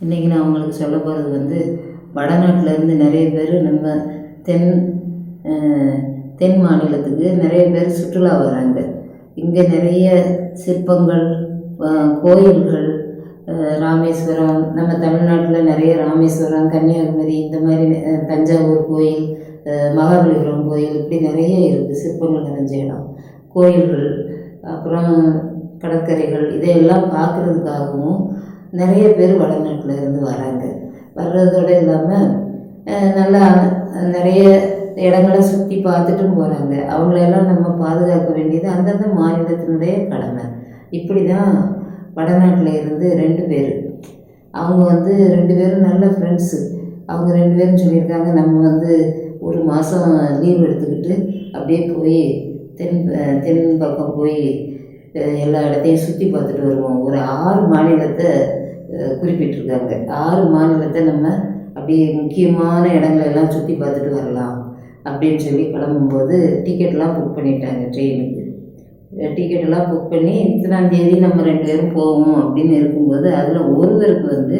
இன்றைக்கி நான் உங்களுக்கு சொல்ல போகிறது வந்து வடநாட்டிலேருந்து நிறைய பேர் நம்ம தென் தென் மாநிலத்துக்கு நிறைய பேர் சுற்றுலா வராங்க. இங்கே நிறைய சிற்பங்கள் கோயில்கள் ராமேஸ்வரம் நம்ம தமிழ்நாட்டில் நிறைய ராமேஸ்வரம் கன்னியாகுமரி இந்த மாதிரி தஞ்சாவூர் கோயில் மகாபலிபுரம் கோயில் இப்படி நிறைய இருக்குது சிற்பங்கள் நிறைஞ்ச இடம். கோயில்கள் அப்புறம் கடற்கரைகள் இதையெல்லாம் பார்க்குறதுக்காகவும் நிறைய பேர் வடநாட்டில் இருந்து வராங்க. வர்றதோடு இல்லாமல் நல்லா நிறைய இடங்களை சுற்றி பார்த்துட்டும் போகிறாங்க அவங்களெல்லாம் நம்ம பாதுகாக்க வேண்டியது அந்தந்த மாநிலத்தினுடைய கடமை. இப்படி தான் வடநாட்டில் இருந்து ரெண்டு பேர். அவங்க வந்து ரெண்டு பேரும் நல்ல ஃப்ரெண்ட்ஸு அவங்க ரெண்டு பேரும் சொல்லியிருக்காங்க நம்ம வந்து ஒரு மாதம் லீவ் எடுத்துக்கிட்டு அப்படியே போய் தென் தென் பக்கம் போய் எல்லா இடத்தையும் சுற்றி பார்த்துட்டு வருவோம். ஒரு ஆறு மாநிலத்தை குறிப்பிட்டிருக்காங்க. ஆறு மாநிலத்தை நம்ம அப்படியே முக்கியமான இடங்களை எல்லாம் சுற்றி பார்த்துட்டு வரலாம் அப்படின்னு சொல்லி கிளம்பும்போது டிக்கெட்லாம் புக் பண்ணிட்டாங்க ட்ரெயினுக்கு. டிக்கெட்டெல்லாம் புக் பண்ணி இத்தனாம் தேதி நம்ம ரெண்டு பேரும் போவோம் அப்படின்னு இருக்கும்போது அதில் ஒருவருக்கு வந்து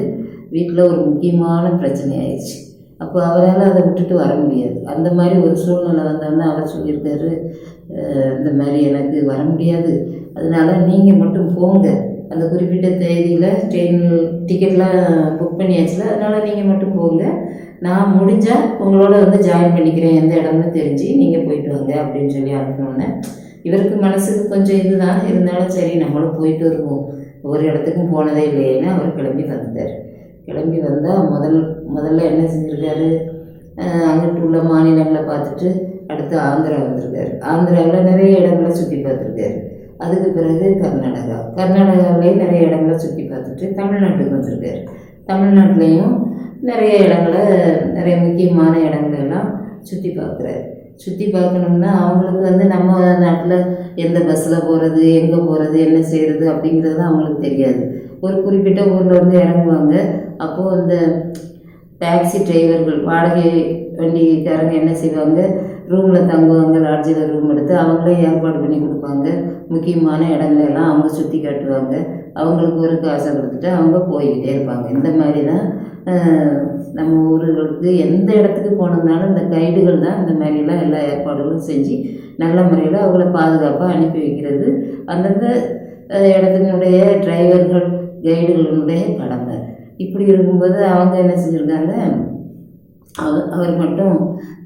வீட்டில் ஒரு முக்கியமான பிரச்சனை ஆயிடுச்சு. அப்போ அவரால் அதை விட்டுட்டு வர முடியாது. அந்த மாதிரி ஒரு சூழ்நிலை வந்தோடனே அவர் சொல்லியிருக்காரு இந்த மாதிரி எனக்கு வர முடியாது. அதனால நீங்கள் மட்டும் போங்க. அந்த குறிப்பிட்ட தேதியில் ட்ரெயின் டிக்கெட்லாம் புக் பண்ணியாச்சுல அதனால் நீங்கள் மட்டும் போங்க நான் முடிஞ்சால் உங்களோட வந்து ஜாயின் பண்ணிக்கிறேன் எந்த இடம்னு தெரிஞ்சு நீங்கள் போயிட்டு வாங்க அப்படின்னு சொல்லி அனுப்பினோன்னே இவருக்கு மனசுக்கு கொஞ்சம் இதுதான் இருந்தாலும் சரி நம்மளும் போயிட்டு வருவோம். ஒரு இடத்துக்கும் போனதே இல்லையேன்னு அவர் கிளம்பி வந்துட்டார் கிளம்பி வந்தால் முதல் முதல்ல என்ன செஞ்சுருக்காரு? அங்கிட்டு உள்ள மாநிலங்களை பார்த்துட்டு அடுத்து ஆந்திரா வந்திருக்காரு. ஆந்திராவில் நிறைய இடங்களை சுற்றி பார்த்துருக்காரு. அதுக்கு பிறகு கர்நாடகா. கர்நாடகாவிலேயும் நிறைய இடங்களை சுற்றி பார்த்துட்டு தமிழ்நாட்டுக்கு வந்திருக்காரு. தமிழ்நாட்டிலையும் நிறைய இடங்களை நிறைய முக்கியமான இடங்களெல்லாம் சுற்றி பார்க்குறாரு. சுற்றி பார்க்கணும்னா அவங்களுக்கு வந்து நம்ம நாட்டில் எந்த பஸ்ஸில் போகிறது எங்கே போகிறது என்ன செய்கிறது அப்படிங்கிறது அவங்களுக்கு தெரியாது. ஒரு குறிப்பிட்ட ஊரில் வந்து இறங்குவாங்க. அப்போது அந்த டாக்ஸி டிரைவர்கள் வாடகை வண்டிக்காரங்க என்ன செய்வாங்க? ரூமில் தங்குவாங்க லாட்ஜில் ரூம் எடுத்து அவங்களே ஏற்பாடு பண்ணி கொடுப்பாங்க. முக்கியமான இடங்களெல்லாம் அவங்க சுற்றி காட்டுவாங்க. அவங்களுக்கு ஒரு காசை கொடுத்துட்டு அவங்க போய்கிட்டே இருப்பாங்க. இந்த மாதிரி தான் நம்ம ஊர்களுக்கு எந்த இடத்துக்கு போனதுனாலும் இந்த கைடுகள் தான் இந்த மாதிரிலாம் எல்லா ஏற்பாடுகளும் செஞ்சு நல்ல முறையில் அவங்கள பாதுகாப்பாக அனுப்பி வைக்கிறது. அந்தந்த இடத்தினுடைய டிரைவர்கள் கைடுகளினுடைய கடமை. இப்படி இருக்கும்போது அவங்க என்ன செஞ்சுருக்காங்க? அவர் அவர் மட்டும்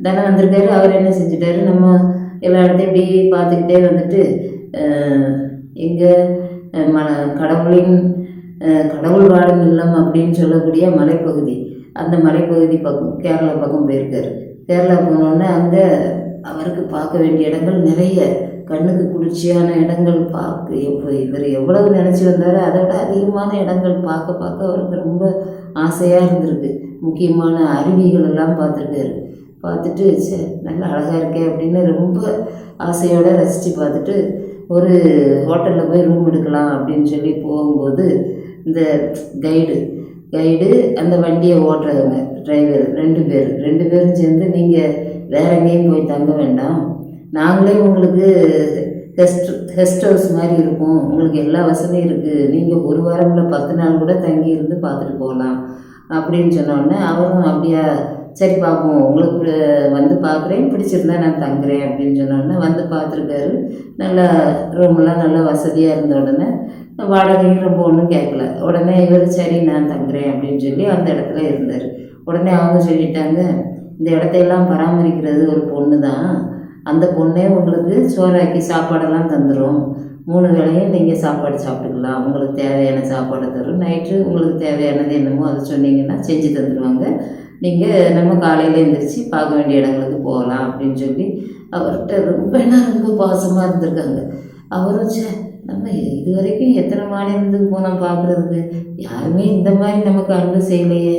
தானே வந்திருக்காரு அவர் என்ன செஞ்சுட்டாரு? நம்ம எல்லா இடத்தையும் இப்படி பார்த்துக்கிட்டே வந்துட்டு எங்கே ம கடவுளின் கடவுள் வாழும் இல்லம் அப்படின்னு சொல்லக்கூடிய மலைப்பகுதி அந்த மலைப்பகுதி பக்கம் கேரளா பக்கம் போயிருக்காரு. கேரளா போனோடனே அங்கே அவருக்கு பார்க்க வேண்டிய இடங்கள் நிறைய கண்ணுக்கு குளிர்ச்சியான இடங்கள் பார்க்க எவ்வளோ இவர் எவ்வளவு நினச்சி வந்தாரோ அதை விட அதிகமான இடங்கள் பார்க்க பார்க்க அவருக்கு ரொம்ப ஆசையாக இருந்திருக்கு. முக்கியமான அருவிகள் எல்லாம் பார்த்துருக்காரு. பார்த்துட்டு சே நல்லா அழகாக இருக்கே அப்படின்னு ரொம்ப ஆசையோடு ரசித்து பார்த்துட்டு ஒரு ஹோட்டலில் போய் ரூம் எடுக்கலாம் அப்படின்னு சொல்லி போகும்போது இந்த கைடு கைடு அந்த வண்டியை ஓட்டுறவங்க டிரைவர் ரெண்டு பேர். ரெண்டு பேரும் சேர்ந்து நீங்கள் வேற எங்கேயும் போய் தங்க வேண்டாம். நாங்களே உங்களுக்கு கெஸ்ட் கெஸ்ட் ஹவுஸ் மாதிரி இருக்கும். உங்களுக்கு எல்லா வசதியும் இருக்குது நீங்கள் ஒரு வாரமில் பத்து நாள் கூட தங்கி இருந்து பார்த்துட்டு போகலாம். அப்படின்னு சொன்னோடனே அவரும் அப்படியா சரி பார்ப்போம் உங்களுக்கு வந்து பார்க்குறேன். பிடிச்சிருந்தா நான் தங்குறேன் அப்படின்னு சொன்னோடனே வந்து பார்த்துருக்காரு. நல்லா ரூம்லாம் நல்லா வசதியாக இருந்த உடனே வாடகையும் ரொம்ப ஒன்றும் கேட்கல. உடனே இவர் சரி நான் தங்குறேன் அப்படின்னு சொல்லி அந்த இடத்துல இருந்தார். உடனே அவங்க சொல்லிட்டாங்க இந்த இடத்தையெல்லாம் பராமரிக்கிறது ஒரு பொண்ணு தான் அந்த பொண்ணே உங்களுக்கு சோறாக்கி சாப்பாடெல்லாம் தந்துடும் மூணு வேளையும் நீங்கள் சாப்பாடு சாப்பிட்டுக்கலாம். உங்களுக்கு தேவையான சாப்பாடு தரும். நைட்டு உங்களுக்கு தேவையானது என்னமோ அதை சொன்னீங்கன்னா செஞ்சு தந்துடுவாங்க நீங்கள் நம்ம காலையில் எழுந்திரிச்சு பார்க்க வேண்டிய இடங்களுக்கு போகலாம் அப்படின்னு சொல்லி அவர்கிட்ட ரொம்ப நாள் ரொம்ப பாசமாக இருந்திருக்காங்க. அவரும் சே நம்ம இது வரைக்கும் எத்தனை மாநிலத்துக்கு போனோம் பார்க்குறதுக்கு? யாருமே இந்த மாதிரி நமக்கு அன்பு செய்யலையே.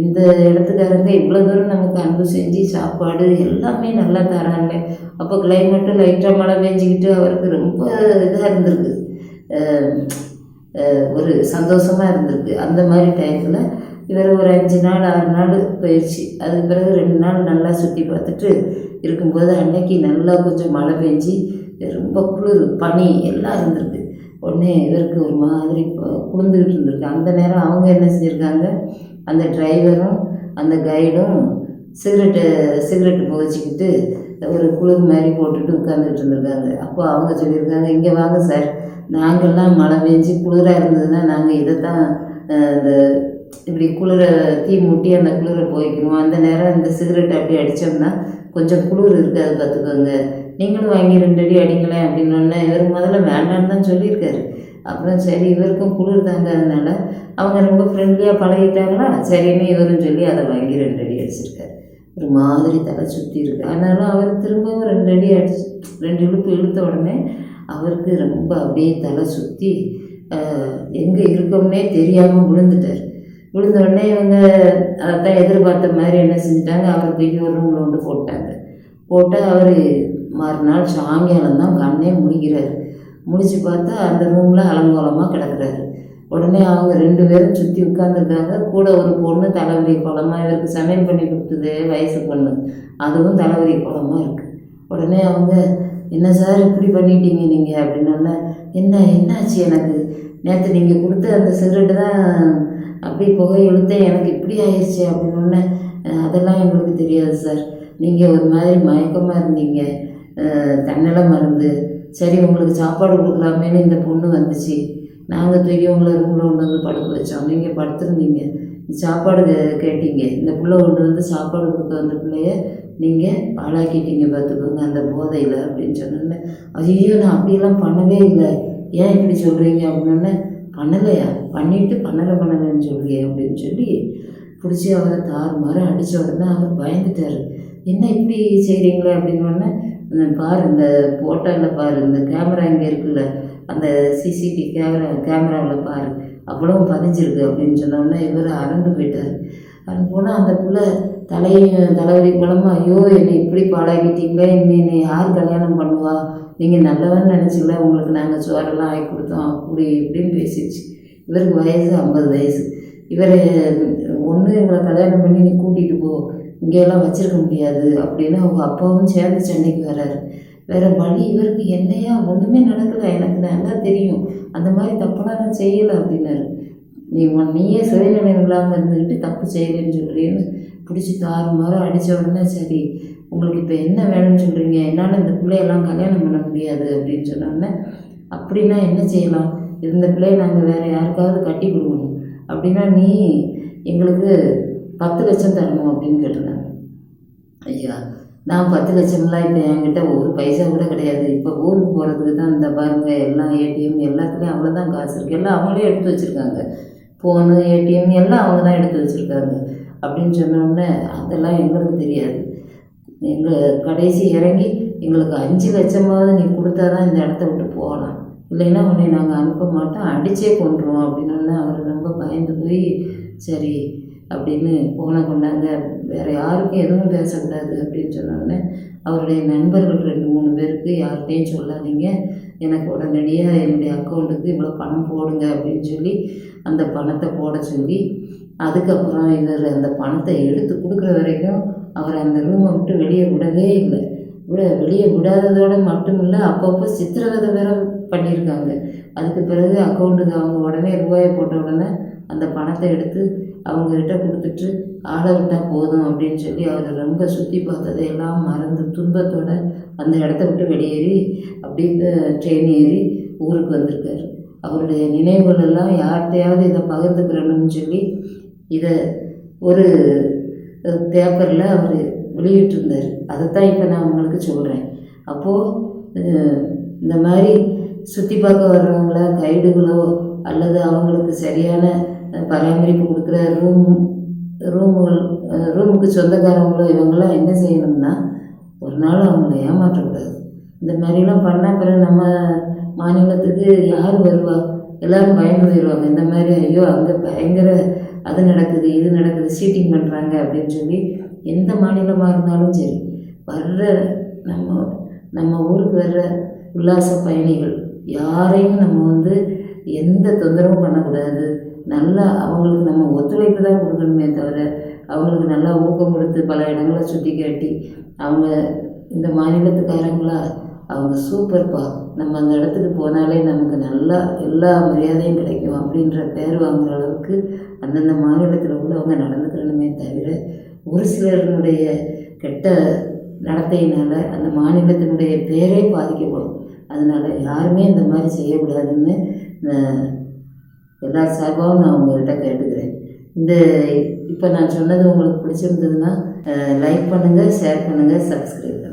இந்த இடத்துக்காரங்க இவ்வளோ தூரம் நமக்கு அன்பு செஞ்சு சாப்பாடு எல்லாமே நல்லா தராங்க. அப்போ கிளைமேட்டும் லைட்டாக மழை பெஞ்சிக்கிட்டு அவருக்கு ரொம்ப இதாக இருந்திருக்கு. ஒரு சந்தோஷமாக இருந்திருக்கு. அந்த மாதிரி டைத்தில் இவர் ஒரு அஞ்சு நாள் ஆறு நாள் போயிடுச்சு அதுக்கு பிறகு ரெண்டு நாள் நல்லா சுற்றி பார்த்துட்டு இருக்கும்போது அன்னைக்கு நல்லா கொஞ்சம் மழை பெஞ்சு ரொம்ப குளிர் பனி எல்லாம் இருந்திருக்கு. உடனே இவருக்கு ஒரு மாதிரி குளிர்ந்துக்கிட்டு இருந்திருக்கு. அந்த நேரம் அவங்க என்ன செஞ்சுருக்காங்க? அந்த டிரைவரும் அந்த கைடும் சிகரெட்டு சிகரெட்டு புகைச்சிக்கிட்டு ஒரு குளிர் மாதிரி போட்டுட்டு உட்காந்துக்கிட்டு இருந்திருக்காங்க. அப்போ அவங்க சொல்லியிருக்காங்க இங்கே வாங்க சார். நாங்கள்லாம் மழை பெஞ்சு குளிராக இருந்ததுன்னா நாங்கள் இதை தான் இந்த இப்படி குளிர தீ மூட்டி அந்த குளிரை போய்க்கணும். அந்த நேரம் இந்த சிகரெட் அப்படி அடித்தோம்னா கொஞ்சம் குளிர் இருக்காது பார்த்துக்கோங்க. நீங்களும் வாங்கி ரெண்டு அடி அடிங்களேன் அப்படின்னு உடனே இவர் முதல்ல வேண்டான்னு தான் சொல்லியிருக்காரு. அப்புறம் சரி இவருக்கும் குளிர் தாங்க அதனால் அவங்க ரொம்ப ஃப்ரெண்ட்லியாக பழகிட்டாங்களா? சரின்னு இவரும் சொல்லி அதை வாங்கி ரெண்டு அடி அடிச்சிருக்காரு. ஒரு மாதிரி தலை சுற்றி இருக்கு. ஆனாலும் அவர் திரும்பவும் ரெண்டு அடி அடிச்சு ரெண்டு இழுப்பு இழுத்த உடனே அவருக்கு ரொம்ப அப்படியே தலை சுற்றி எங்கே இருக்கோம்னே தெரியாமல் விழுந்துட்டார். விழுந்த உடனே இவங்க அதைத்தான் எதிர்பார்த்த மாதிரி என்ன செஞ்சுட்டாங்க? அவர் தூக்கி ஒரு ரூமில் கொண்டு போட்டாங்க. போட்டால் அவர் மறுநாள் சாயங்காலம் தான் கண்ணே முடிக்கிறார் முடிச்சு பார்த்தா அந்த ரூமில் அலங்கோலமாக கிடக்குறாரு. உடனே அவங்க ரெண்டு பேரும் சுற்றி உட்காந்துருக்காங்க கூட ஒரு பொண்ணு தலைவலி குளமாக இவருக்கு சமையல் பண்ணி கொடுத்தது வயசு பொண்ணு. அதுவும் தலைவலி குளமாக இருக்குது உடனே அவங்க என்ன சார் இப்படி பண்ணிட்டீங்க நீங்கள் அப்படின்னோடனே என்ன என்னாச்சு எனக்கு? நேற்று நீங்கள் கொடுத்த அந்த சிகரெட்டு தான் அப்படி புகை இழுத்தேன் எனக்கு இப்படி ஆயிடுச்சு அப்படின்னு அதெல்லாம் எங்களுக்கு தெரியாது சார். நீங்கள் ஒரு மாதிரி மயக்கமாக இருந்தீங்க. தன்னலம் மருந்து. சரி உங்களுக்கு சாப்பாடு கொடுக்கலாமேன்னு இந்த பொண்ணு வந்துச்சு. நாங்கள் தூக்கி உங்களை ரூமில் கொண்டு வந்து படுக்க வச்சோம். நீங்கள் படுத்துருந்தீங்க. சாப்பாடு கே- கேட்டீங்க. இந்த பிள்ளை கொண்டு வந்து சாப்பாடு கொடுக்க வந்த பிள்ளைய நீங்கள் பாழாக்கிட்டீங்க பார்த்துக்கோங்க அந்த போதையில் அப்படின்னு சொன்னோன்னே ஐயோ நான் அப்படியெல்லாம் பண்ணவே இல்லை. ஏன் இப்படி சொல்கிறீங்க அப்படின்னோடனே பண்ணலையா? பண்ணிட்டு பண்ணலை பண்ணலைன்னு சொல்றியே அப்படின்னு சொல்லி பிடிச்சி அவரை தாறு மாற அடித்த உடனே அவர் பயந்துட்டார். என்ன இப்படி செய்கிறீங்களே அப்படின்னோடனே இந்த பாரு இந்த போட்டோவில் பாரு இந்த கேமரா இங்கே இருக்குல்ல அந்த சிசிடிவி கேமரா கேமராவில் பாரு அவ்வளோ பதிஞ்சிருக்கு அப்படின்னு சொன்னோடனே இவர் அரண்டு போயிட்டார். அரண்டு போனால் அந்த பிள்ளை தலையும் தலைவலி குழம்பு ஐயோ என்னை இப்படி பாடாக்கிட்டீங்களே இனிமே என்னை யார் கல்யாணம் பண்ணுவா? நீங்கள் நல்லவன்னு நினச்சிக்கல உங்களுக்கு நாங்கள் சோறெல்லாம் ஆக்கி கொடுத்தோம் அப்படி இப்படின்னு பேசிடுச்சு. இவருக்கு வயசு ஐம்பது வயசு. இவர் ஒன்று எங்களை கல்யாணம் பண்ணி நீ கூட்டிகிட்டு போ. இங்கெல்லாம் வச்சிருக்க முடியாது அப்படின்னு அவங்க அப்பாவும் சேர்ந்து சென்னைக்கு வர்றாரு. வேறு வழி இவருக்கு என்னையா? ஒன்றுமே நடக்கலை. எனக்கு நல்லா தெரியும். அந்த மாதிரி தப்பெல்லாம் நான் செய்யலை அப்படின்னாரு. நீ உன் நீயே சுயநினைவு இல்லாமல் இருந்துக்கிட்டு தப்பு செய்யலைன்னு சொல்கிறேன்னு பிடிச்சி தாறு தாறுமாறு அடித்த உடனே சரி உங்களுக்கு இப்போ என்ன வேணும்னு சொல்கிறீங்க என்னால் இந்த பிள்ளையெல்லாம் கல்யாணம் பண்ண முடியாது அப்படின்னு சொன்னோடனே அப்படின்னா என்ன செய்யலாம்? இந்த பிள்ளையை நாங்கள் வேறு யாருக்காவது கட்டி கொடுக்கணும். அப்படின்னா நீ எங்களுக்கு பத்து லட்சம் தரணும் அப்படின்னு கேட்டிருந்தாங்க. ஐயா நான் பத்து லட்சம்லாம் இப்போ என்கிட்ட ஒரு பைசா கூட கிடையாது. இப்போ ஊருக்கு போகிறதுக்கு தான் இந்த பாருங்க எல்லாம் ஏடிஎம் எல்லாத்துலேயும் அவ்வளோதான் காசு இருக்குது எல்லாம் அவங்களே எடுத்து வச்சுருக்காங்க. ஃபோனு ஏடிஎம் எல்லாம் அவங்க தான் எடுத்து வச்சுருக்காங்க. அப்படின்னு சொன்னோடனே அதெல்லாம் எங்களுக்கு தெரியாது. எங்கள் கடைசி இறங்கி எங்களுக்கு அஞ்சு லட்சமாவது நீ கொடுத்தா தான் இந்த இடத்த விட்டு போகலாம். இல்லைன்னா உன்னை நாங்கள் அனுப்ப மாட்டோம் அடித்தே கொண்டுருவோம் அப்படின்னு அவர் ரொம்ப பயந்து போய் சரி அப்படின்னு போனை கொண்டாங்க. வேறு யாருக்கும் எதுவும் பேசக்கூடாது அப்படின்னு சொன்னோடனே அவருடைய நண்பர்கள் ரெண்டு மூணு பேருக்கு யார்கிட்டையும் சொல்லாதீங்க. எனக்கு உடனடியாக என்னுடைய அக்கௌண்ட்டுக்கு இவ்வளோ பணம் போடுங்க அப்படின்னு சொல்லி அந்த பணத்தை போட சொல்லி அதுக்கப்புறம் இவர் அந்த பணத்தை எடுத்து கொடுக்குற வரைக்கும் அவர் அந்த ரூமை விட்டு வெளியே விடவே இல்லை. விட வெளியே விடாததோடு மட்டும் இல்லை அப்பப்போ சித்திரவதை வேற பண்ணியிருக்காங்க. அதுக்கு பிறகு அக்கௌண்ட்டுக்கு அவங்க உடனே ரூபாயை போட்ட உடனே அந்த பணத்தை எடுத்து அவங்கக்கிட்ட கொடுத்துட்டு ஆளை விட்டால் போதும் அப்படின்னு சொல்லி அவர் ரொம்ப சுற்றி பார்த்ததை எல்லாம் மறந்து துன்பத்தோட அந்த இடத்த விட்டு வெளியேறி அப்படியே ட்ரெயின் ஏறி ஊருக்கு வந்திருக்காரு. அவருடைய நினைவுகள் எல்லாம் யார்கிட்டையாவது இதை பகிர்ந்துக்கிறணும்னு சொல்லி இதை ஒரு பேப்பரில் அவர் வெளியிட்டிருந்தார். அதைத்தான் இப்போ நான் உங்களுக்கு சொல்கிறேன் அப்போது இந்த மாதிரி சுற்றி பார்க்க வர்றவங்கள கைடுகளோ அல்லது அவங்களுக்கு சரியான பராமரிப்பு கொடுக்குற ரூம் ரூமுகள் ரூமுக்கு சொந்தக்காரங்களோ இவங்கெல்லாம் என்ன செய்யணும்னா ஒரு நாள் அவங்கள ஏமாற்றக்கூடாது. இந்த மாதிரிலாம் பண்ணால் பிறகு நம்ம மாநிலத்துக்கு யார் வருவா? எல்லாரும் பயந்து போயிடுவாங்க இந்த மாதிரி ஐயோ அங்கே பயங்கர அது நடக்குது இது நடக்குது சீட்டிங் பண்ணுறாங்க அப்படின்னு சொல்லி எந்த மாநிலமாக இருந்தாலும் சரி வர்ற நம்ம நம்ம ஊருக்கு வர்ற உல்லாச பயணிகள் யாரையும் நம்ம வந்து எந்த தொந்தரவும் பண்ணக்கூடாது. நல்லா அவங்களுக்கு நம்ம ஒத்துழைப்பு தான் கொடுக்கணுமே தவிர அவங்களுக்கு நல்லா ஊக்கம் கொடுத்து பல இடங்களை சுற்றி காட்டி அவங்க இந்த மாநிலத்துக்காரங்களா அவங்க சூப்பர்ப்பா நம்ம அந்த இடத்துக்கு போனாலே நமக்கு நல்லா எல்லா மரியாதையும் கிடைக்கும் அப்படின்ற பேர் வாங்குற அளவுக்கு அந்தந்த மாநிலத்தில் உள்ளவங்க நடந்துக்கிறணுமே தவிர ஒரு சிலருடைய கெட்ட நடத்தையினால் அந்த மாநிலத்தினுடைய பேரே பாதிக்கப்படும். அதனால் யாருமே இந்த மாதிரி செய்யக்கூடாதுன்னு எல்லா சார்பாகவும் நான் உங்கள்கிட்ட கேட்டுக்கிறேன். இந்த இப்போ நான் சொன்னது உங்களுக்கு பிடிச்சிருந்ததுன்னா லைக் பண்ணுங்கள் ஷேர் பண்ணுங்கள் சப்ஸ்கிரைப் பண்ணுங்கள்